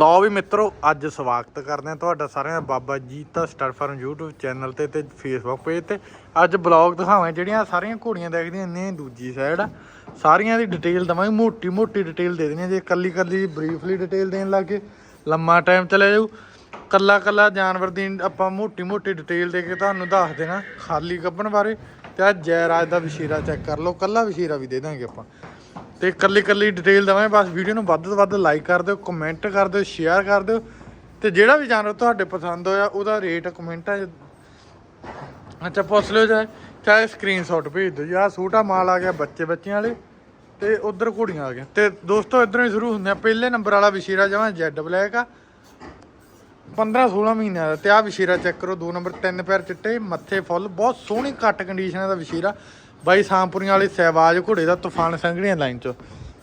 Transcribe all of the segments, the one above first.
ਲਓ ਵੀ ਮਿੱਤਰੋ, ਅੱਜ ਸਵਾਗਤ ਕਰਦੇ ਹਾਂ ਤੁਹਾਡਾ ਸਾਰਿਆਂ ਦਾ, Baba Jeeta Star Farm YouTube channel ਤੇ ਤੇ Facebook ਪੇਜ ਤੇ। ਅੱਜ ਬਲੌਗ ਦਿਖਾਵਾਂ ਜਿਹੜੀਆਂ ਸਾਰੀਆਂ ਘੋੜੀਆਂ ਦੇਖਦੀਆਂ ਨੇ ਦੂਜੀ ਸਾਈਡ ਆ। ਸਾਰੀਆਂ ਦੀ ਡਿਟੇਲ ਦਵਾਂਗੇ ਮੋਟੀ ਮੋਟੀ ਡਿਟੇਲ ਦੇ ਦੇਣੀ ਆ। ਜੇ ਕੱਲੀ ਕੱਲੀ ਬਰੀਫਲੀ ਡਿਟੇਲ ਦੇਣ ਲੱਗੇ, ਲੰਮਾ ਟਾਈਮ ਚਲੇ ਜਾਊ। ਕੱਲਾ ਕੱਲਾ ਜਾਨਵਰ ਦੀ ਆਪਾਂ ਮੋਟੀ ਮੋਟੀ ਡਿਟੇਲ ਦੇ ਕੇ ਤੁਹਾਨੂੰ ਦੱਸ ਦੇਣਾ, ਖਾਲੀ ਗੱਭਣ ਬਾਰੇ, ਤੇ ਆ ਜੈਰਾਜ ਦਾ ਵਿਸ਼ੇਰਾ ਚੈੱਕ ਕਰ ਲਓ ਕੱਲਾ ਵਿਸ਼ੇਰਾ ਵੀ ਦੇ ਦਾਂਗੇ ਆਪਾਂ। ਤੇ ਇਕੱਲੀ ਇਕੱਲੀ ਡਿਟੇਲ ਦਵਾਂਗੇ, ਬਸ ਵੀਡੀਓ ਨੂੰ ਵੱਧ ਤੋਂ ਵੱਧ ਲਾਈਕ ਕਰ ਦਿਓ ਕਮੈਂਟ ਕਰ ਦਿਓ ਸ਼ੇਅਰ ਕਰ ਦਿਓ, ਤੇ ਜਿਹੜਾ ਵੀ ਜਾਨਵਰ ਤੁਹਾਡੇ ਪਸੰਦ ਹੋਇਆ, ਉਹਦਾ ਰੇਟ ਕਮੈਂਟਾਂ 'ਚ ਅੱਛਾ, ਪੁੱਛ ਲਿਓ ਚਾਹੇ ਚਾਹੇ ਸਕਰੀਨਸ਼ਾਟ ਭੇਜ ਦਿਓ ਜੀ ਆਹ ਛੋਟਾ ਮਾਲ ਆ ਗਿਆ ਬੱਚੇ ਬੱਚਿਆਂ ਵਾਲੇ, ਤੇ ਉਧਰ ਘੋੜੀਆਂ ਆ ਗਈਆਂ। ਤੇ ਦੋਸਤੋ, ਇਧਰੋਂ ਹੀ ਸ਼ੁਰੂ ਹੁੰਦੇ ਆ। ਪਹਿਲੇ ਨੰਬਰ ਵਾਲਾ ਵਿਸ਼ੇਰਾ ਜਮਾ ਜੈਡ ਬਲੈਕ ਆ। 15 16 ਮਹੀਨਿਆਂ ਦਾ ਤੇ ਆ ਵਿਸ਼ੇਰਾ ਚੈੱਕ ਕਰੋ, ਦੋ ਨੰਬਰ ਤਿੰਨ ਪੈਰ ਚਿੱਟੇ, ਮੱਥੇ ਫੁੱਲ, ਬਹੁਤ ਸੋਹਣੀ ਘੱਟ ਕੰਡੀਸ਼ਨ ਦਾ ਵਿਸ਼ੇਰਾ। ਬਾਈ ਸਾਂਪੁਰੀਆਂ ਵਾਲੇ ਸਹਿਵਾਜ ਘੋੜੇ ਦਾ ਤੂਫਾਨ ਸੰਘਣੀਆਂ ਲਾਈਨ ਚ।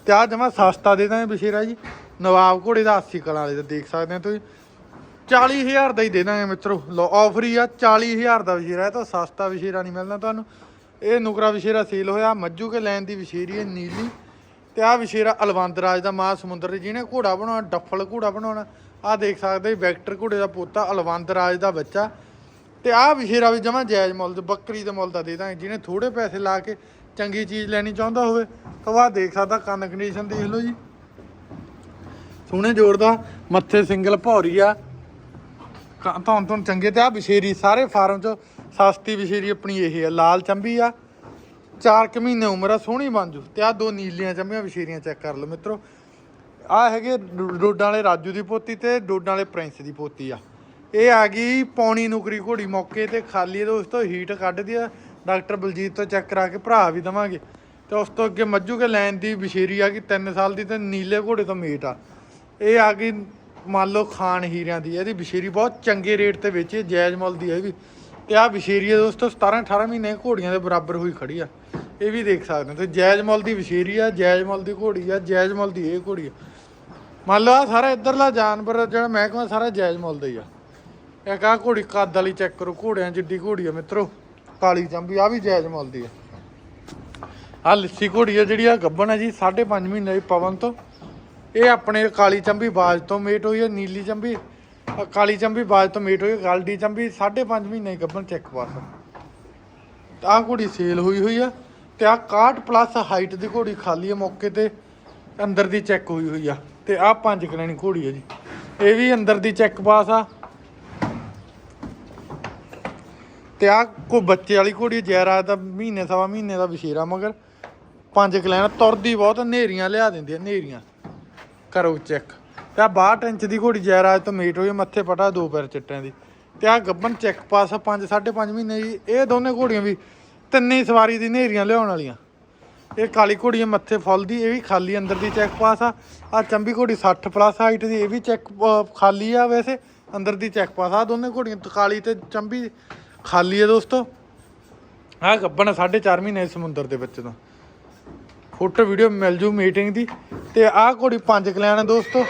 ਤੇ ਆ ਜਮਾ ਸਸਤਾ ਦੇ ਦਾਂਗੇ ਵਿਸ਼ੇਰਾ ਜੀ। ਨਵਾਬ ਘੋੜੇ ਦਾ 80 ਕਲਾਂ ਵਾਲੇ ਦਾ ਦੇਖ ਸਕਦੇ ਹੋ ਤੁਸੀਂ। 40000 ਦਾ ਹੀ ਦੇ ਦਾਂਗੇ ਮਿੱਤਰੋ। ਲੋ ਆਫਰ ਹੀ ਆ 40000 ਦਾ ਵਿਸ਼ੇਰਾ। ਇਹ ਤਾਂ ਸਸਤਾ ਵਿਸ਼ੇਰਾ ਨਹੀਂ ਮਿਲਣਾ ਤੁਹਾਨੂੰ। ਇਹ ਨੁਕਰਾ ਵਿਸ਼ੇਰਾ ਸੇਲ ਹੋਇਆ। ਮੱਜੂ ਕੇ ਲੈਣ ਦੀ ਵਿਸ਼ੇਰੀ ਹੈ, ਨੀਲੀ। ਤੇ ਆ ਵਿਸ਼ੇਰਾ ਅਲਵੰਦ ਰਾਜ ਦਾ ਮਾਂ ਸਮੁੰਦਰ ਦੇ ਜਿਹਨੇ ਘੋੜਾ ਬਣਾਉਣਾ, ਡੱਫਲ ਘੋੜਾ ਬਣਾਉਣਾ। ਆ ਦੇਖ ਸਕਦੇ ਵੈਕਟਰ ਘੋੜੇ ਦਾ ਪੋਤਾ ਅਲਵੰਦ ਰਾਜ ਦਾ ਬੱਚਾ। ਤੇ ਆ ਵਿਸ਼ੇਰਾ ਵੀ ਜਮਾ ਜਾਇਜ਼ ਮੁੱਲ ਤੇ ਬੱਕਰੀ ਦੇ ਮੁੱਲ ਦਾ ਦੇ ਦਾਂਗੇ, ਜਿਹਨੇ ਥੋੜੇ ਪੈਸੇ ਲਾ ਕੇ ਚੰਗੀ ਚੀਜ਼ ਲੈਣੀ ਚਾਹੁੰਦਾ ਹੋਵੇ। ਤਾਂ ਉਹ ਆਹ ਦੇਖ ਸਕਦਾ, ਕੰਨ ਕੰਡੀਸ਼ਨ ਦੇਖ ਲਓ ਜੀ। ਸੋਹਣੇ ਜੋੜ ਦਾ, ਮੱਥੇ ਸਿੰਗਲ ਭੌਰੀ ਆ। ਕਾਂ ਤੋਂ ਚੰਗੇ, ਤੇ ਆ ਵਿਸ਼ੇਰੀ, ਸਾਰੇ ਫਾਰਮ ਚ ਸਸਤੀ ਵਿਸ਼ੇਰੀ ਆਪਣੀ ਇਹ ਆ, ਲਾਲ ਚੰਬੀ ਆ। 4 ਕੁ ਮਹੀਨੇ ਉਮਰ ਆ ਸੋਹਣੀ ਬਣ ਜੂ। ਤੇ ਆ ਦੋ ਨੀਲੀਆਂ ਚੰਬੀਆਂ ਵਿਸ਼ੇਰੀਆਂ ਚੈੱਕ ਕਰ ਲਓ ਮਿੱਤਰੋ। ਆ ਹੈਗੇ ਡੋ- ਡੋਡਾਂ ਵਾਲੇ ਰਾਜੂ ਦੀ ਪੋਤੀ ਤੇ ਡੋਡਾਂ ਵਾਲੇ ਪ੍ਰਿੰਸ ਦੀ ਪੋਤੀ ਆ। ਇਹ ਆ ਗਈ ਪੌਣੀ ਨੁਕਰੀ ਘੋੜੀ ਮੌਕੇ ਤੇ ਖਾਲੀ ਤੇ ਉਸ ਤੋਂ ਹੀਟ ਕੱਢਦੀ ਆ। ਡਾਕਟਰ ਬਲਜੀਤ ਤੋਂ ਚੈੱਕ ਕਰਾ ਕੇ ਭਰਾ ਵੀ ਦਵਾਂਗੇ। ਤੇ ਉਸ ਤੋਂ ਅੱਗੇ ਮੱਝੂ ਕੇ ਲੈਣ ਦੀ ਵਿਸ਼ੇਰੀ ਆ ਗਈ 3 ਸਾਲ ਦੀ ਤੇ ਨੀਲੇ ਘੋੜੇ ਤੋਂ ਮੀਟ ਆ। ਇਹ ਆ ਗਈ ਮੰਨ ਲਓ ਖਾਨ ਹੀਰਿਆਂ ਦੀ। ਇਹਦੀ ਵਿਸ਼ੇਰੀ ਬਹੁਤ ਚੰਗੇ ਰੇਟ ਤੇ ਵੇਚੀ ਹੈ, ਜਾਇਜ਼ ਮੁੱਲ ਦੀ ਹੈ ਇਹ ਵੀ। ਤੇ ਆ ਵਿਸ਼ੇਰੀ ਹੈ ਦੋਸਤੋ 17 18 ਮਹੀਨੇ ਘੋੜੀਆਂ ਦੇ ਬਰਾਬਰ ਹੋਈ ਖੜੀ ਆ। ਇਹ ਵੀ ਦੇਖ ਸਕਦੇ ਹੋ ਤੇ ਜੈਜ ਮੁੱਲ ਦੀ ਵਿਸ਼ੇਰੀ ਆ, ਜੈਜ਼ ਮੁੱਲ ਦੀ ਘੋੜੀ ਆ, ਜੈਜ਼ ਮੁੱਲ ਦੀ ਇਹ ਘੋੜੀ ਆ। ਮੰਨ ਲਓ ਆ ਸਾਰਾ ਇੱਧਰਲਾ ਜਾਨਵਰ ਜਿਹੜਾ ਮਹਿਕਮਾ ਸਾਰਾ ਜੈਜ਼ ਮੁੱਲ ਦਾ ਹੀ ਆ। ਇੱਕ ਆ ਘੋੜੀ ਕੱਦ ਵਾਲੀ ਚੈੱਕ ਕਰੋ, ਘੋੜਿਆਂ ਜਿੱਡੀ ਘੋੜੀ ਆ ਮਿੱਤਰੋ, ਕਾਲੀ ਚੰਬੀ ਆ ਵੀ ਜੈਜ਼ ਮੁੱਲ ਦੀ ਆ। ਆ ਲਿੱਸੀ ਘੋੜੀ ਆ ਜਿਹੜੀ ਆ ਗੱਬਣ ਆ ਜੀ 5.5 ਮਹੀਨੇ ਦੀ ਪਵਨ ਤੋਂ। ਇਹ ਆਪਣੇ ਕਾਲੀ ਚੰਬੀ ਬਾਜ ਤੋਂ ਮੇਟ ਹੋਈ ਹੈ ਨੀਲੀ ਚੰਬੀ। ਅ, ਕਾਲੀ ਚੰਬੀ ਬਾਜ ਤੋਂ ਮੇਟ ਹੋਈ ਹੈ ਗਲਡੀ ਚੰਬੀ 5.5 ਮਹੀਨੇ ਦੀ ਗੱਬਣ ਚੈੱਕ ਪਾਸ ਆਹ ਘੋੜੀ ਸੇਲ ਹੋਈ ਹੋਈ ਆ ਤੇ ਆਹ 61 ਪਲੱਸ ਹਾਈਟ ਦੀ ਘੋੜੀ ਖਾਲੀ ਹੈ ਮੌਕੇ ਤੇ ਅੰਦਰ ਦੀ ਚੈੱਕ ਹੋਈ ਹੋਈ ਆ। ਤੇ ਆਹ ਪੰਜ ਕਲੈਣੀ ਘੋੜੀ ਹੈ ਜੀ। ਇਹ ਵੀ ਅੰਦਰ ਦੀ ਚੈੱਕ ਪਾਸ ਆ। ਤੇ ਆਹ ਕੋ ਬੱਚੇ ਵਾਲੀ ਘੋੜੀ ਜੈਰਾ ਦਾ ਮਹੀਨੇ ਸਵਾ ਮਹੀਨੇ ਦਾ ਵਿਸ਼ੇਰਾ ਮਗਰ। ਪੰਜ ਕਲੈਣ ਤੁਰਦੀ ਬਹੁਤ ਹਨੇਰੀਆਂ ਲਿਆ ਦਿੰਦੀ ਆ ਹਨੇਰੀਆਂ। ਕਰੋ ਚੈੱਕ ਤੇ ਆ 62 ਇੰਚ ਦੀ ਘੋੜੀ ਜੈਰਾਜ ਤੋਂ ਮੀਟ ਹੋਈ, ਮੱਥੇ ਪਟਾ, ਦੋ ਪੈਰ ਚਿੱਟਿਆਂ ਦੀ। ਤੇ ਆ ਗੱਬਨ ਚੈੱਕ ਪਾਸ 5 5.5 ਮਹੀਨੇ ਦੀ। ਇਹ ਦੋਨੇ ਘੋੜੀਆਂ ਵੀ ਤਿੰਨੇ ਸਵਾਰੀ ਦੀ ਹਨੇਰੀਆਂ ਲਿਆਉਣ ਵਾਲੀਆਂ। ਇਹ ਕਾਲੀ ਘੋੜੀ ਮੱਥੇ ਫੁੱਲ ਦੀ, ਇਹ ਵੀ ਖਾਲੀ ਅੰਦਰ ਦੀ ਚੈੱਕ ਪਾਸ ਆ। ਆ ਚੰਬੀ ਘੋੜੀ 60 ਪਲੱਸ ਹਾਈਟ ਦੀ, ਇਹ ਵੀ ਚੈੱਕ ਖਾਲੀ ਆ ਵੈਸੇ, ਅੰਦਰ ਦੀ ਚੈੱਕ ਪਾਸ ਆ। ਦੋਨੇ ਘੋੜੀਆਂ ਕਾਲੀ ਤੇ ਚੰਬੀ ਖਾਲੀ ਹੈ ਦੋਸਤੋ। ਆ ਗੱਬਨ 4.5 ਮਹੀਨੇ ਸਮੁੰਦਰ ਦੇ ਵਿੱਚ ਤੋਂ। ਫੋਟੋ ਵੀਡੀਓ ਮਿਲ ਜੂ ਮੀਟਿੰਗ ਦੀ। ਤੇ ਆਹ ਘੋੜੀ ਪੰਜ ਕਲਿਆਣ ਦੋਸਤੋ।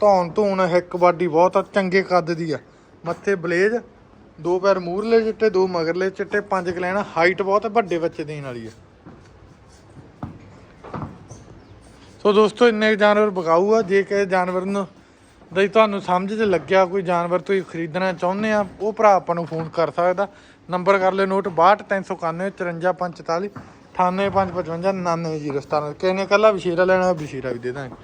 ਧੌਣ ਧੂਣ ਹਿੱਕ ਬਾਡੀ ਬਹੁਤ ਆ, ਚੰਗੇ ਕੱਦ ਦੀ ਆ। ਮੱਥੇ ਬਲੇਜ ਦੋ ਪੈਰ ਮੂਰਲੇ ਚਿੱਟੇ ਦੋ ਮਗਰਲੇ ਚਿੱਟੇ ਪੰਜ ਕਲਿਆਣ ਹਾਈਟ ਬਹੁਤ ਵੱਡੇ ਬੱਚੇ ਦੇਣ ਵਾਲੀ ਆ। ਸੋ ਦੋਸਤੋ ਇੰਨੇ ਕੁ ਜਾਨਵਰ ਬਕਾਊ ਆ ਜੇ ਕਿਸੇ ਜਾਨਵਰ ਨੂੰ ਦਾ ਤੁਹਾਨੂੰ ਸਮਝ 'ਚ ਲੱਗਿਆ ਕੋਈ ਜਾਨਵਰ ਤੁਸੀਂ ਖਰੀਦਣਾ ਚਾਹੁੰਦੇ ਆ ਉਹ ਭਰਾ ਆਪਾਂ ਨੂੰ ਫੋਨ ਕਰ ਸਕਦਾ। ਨੰਬਰ ਕਰ ਲਿਓ ਨੋਟ 62391 54544 98555 99017 ਕਿਸੇ ਨੇ ਕੱਲਾ ਵਿਸ਼ੇਰਾ ਲੈਣਾ ਵਿਸ਼ੇਰਾ ਵੀ ਦੇ ਦਾਂਗੇ।